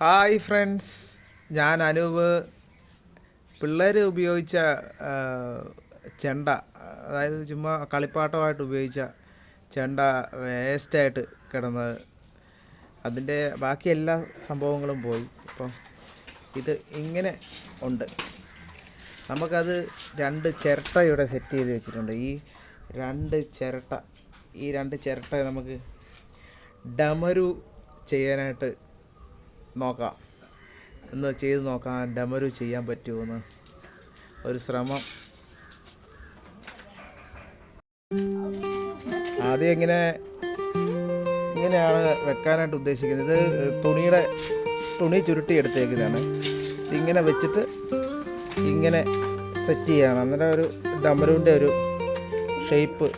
Hi friends ഞാൻ അനൂപ്. പിള്ളേർ ഉപയോഗിച്ച ചെണ്ട അതായത് ചുമ്മാ കളിപ്പാട്ടമായിട്ട് ഉപയോഗിച്ച ചെണ്ട വേസ്റ്റായിട്ട് കിടന്നത്. അതിന്റെ ബാക്കി എല്ലാ സംഭവങ്ങളും പോയി. അപ്പം ഇത് ഇങ്ങനെ ഉണ്ട്. നമുക്കത് രണ്ട് ചിരട്ട ഇവിടെ സെറ്റ് ചെയ്ത് വെച്ചിട്ടുണ്ട്. ഈ രണ്ട് ചിരട്ട ഈ രണ്ട് ചിരട്ട നമുക്ക് ഡമരു ചെയ്യാനായിട്ട് നോക്കാം. ഒന്ന് ചെയ്ത് നോക്കാം ഡമരു ചെയ്യാൻ പറ്റുമെന്ന്. ഒരു ശ്രമം. ആദ്യം ഇങ്ങനെ ഇങ്ങനെയാണ് വെക്കാനായിട്ട് ഉദ്ദേശിക്കുന്നത്. ഇത് തുണിയുടെ തുണി ചുരുട്ടി എടുത്തേക്കുന്നതാണ് ഇങ്ങനെ വെച്ചിട്ട് ഇങ്ങനെ സെറ്റ് ചെയ്യണം. അന്നേരം ഒരു ഡമരുവിന്റെ ഒരു ഷേപ്പ്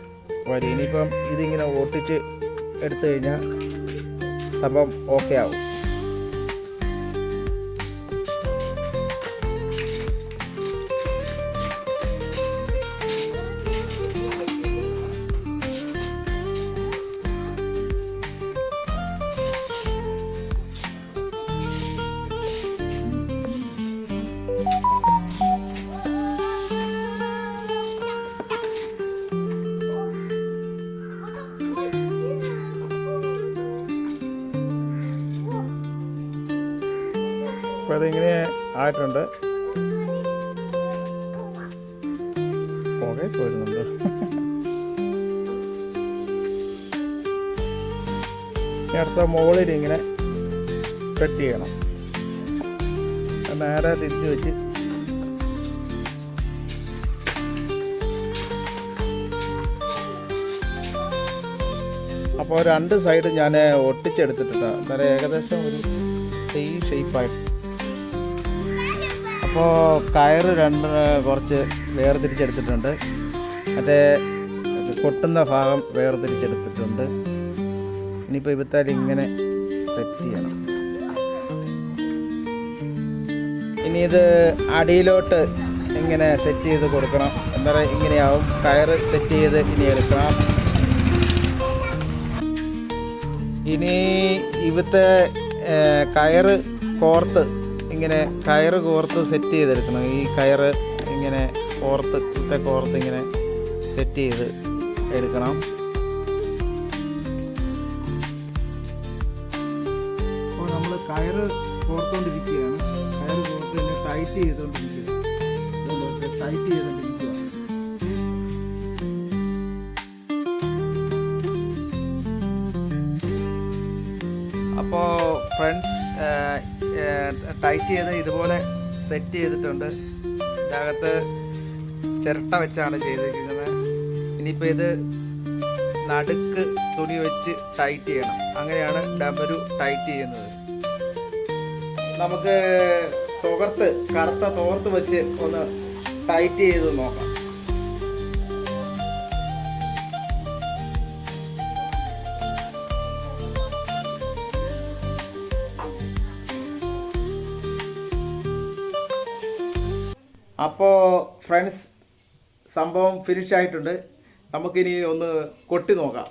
വരും. ഇനിയിപ്പം ഇതിങ്ങനെ ഓട്ടിച്ച് എടുത്തു കഴിഞ്ഞാൽ സംഭവം ഓക്കെ ആവും. അപ്പോൾ അതിങ്ങനെ ആയിട്ടുണ്ട്. പുകയൊക്കെ വരുന്നുണ്ട്. അടുത്ത മുകളിൽ ഇങ്ങനെ കട്ട് ചെയ്യണം. നേരെ തിരിച്ച് വെച്ച് അപ്പോൾ രണ്ട് സൈഡ് ഞാൻ ഒട്ടിച്ചെടുത്തിട്ടുണ്ട്. അന്നേരം ഏകദേശം ഒരു ഈ ഷേപ്പായിട്ട് അപ്പോൾ കയറ് രണ്ട് കുറച്ച് വേർതിരിച്ചെടുത്തിട്ടുണ്ട്. മറ്റേ കൊട്ടുന്ന ഭാഗം വേർതിരിച്ചെടുത്തിട്ടുണ്ട്. ഇനിയിപ്പോൾ ഇവത്താൽ ഇങ്ങനെ സെറ്റ് ചെയ്യണം. ഇനി ഇത് അടിയിലോട്ട് ഇങ്ങനെ സെറ്റ് ചെയ്ത് കൊടുക്കണം. എന്താ ഇങ്ങനെയാവും. കയറ് സെറ്റ് ചെയ്ത് ഇനി എടുക്കണം. ഇനി ഇവിടുത്തെ കയറ് കോർത്ത് ഇങ്ങനെ കയറ് കോർത്ത് സെറ്റ് ചെയ്തെടുക്കണം. ഈ കയറ് ഇങ്ങനെ കോർത്ത് കുത്തെ കോർത്ത് ഇങ്ങനെ സെറ്റ് ചെയ്ത് എടുക്കണം. നമ്മൾ കയറ് കോർത്തുകൊണ്ടിരിക്കുകയാണ് കയറ് കോർത്ത് തന്നെ ടൈറ്റ് ചെയ്തുകൊണ്ടിരിക്കുകയാണ് ടൈറ്റ് ചെയ്തുകൊണ്ടിരിക്കുക ഫ്രണ്ട്സ് ടൈറ്റ് ചെയ്ത് ഇതുപോലെ സെറ്റ് ചെയ്തിട്ടുണ്ട്. ഇതിനകത്ത് ചിരട്ട വെച്ചാണ് ചെയ്തിരിക്കുന്നത്. ഇനിയിപ്പോൾ ഇത് നടുക്ക് തുണി വെച്ച് ടൈറ്റ് ചെയ്യണം. അങ്ങനെയാണ് ഡബരു ടൈറ്റ് ചെയ്യുന്നത്. നമുക്ക് തുകർത്ത് കറുത്ത തോർത്ത് വെച്ച് ഒന്ന് ടൈറ്റ് ചെയ്ത് നോക്കാം. അപ്പോൾ ഫ്രണ്ട്സ് സംഭവം ഫിനിഷ് ആയിട്ടുണ്ട്. നമുക്കിനി ഒന്ന് കൊട്ടി നോക്കാം.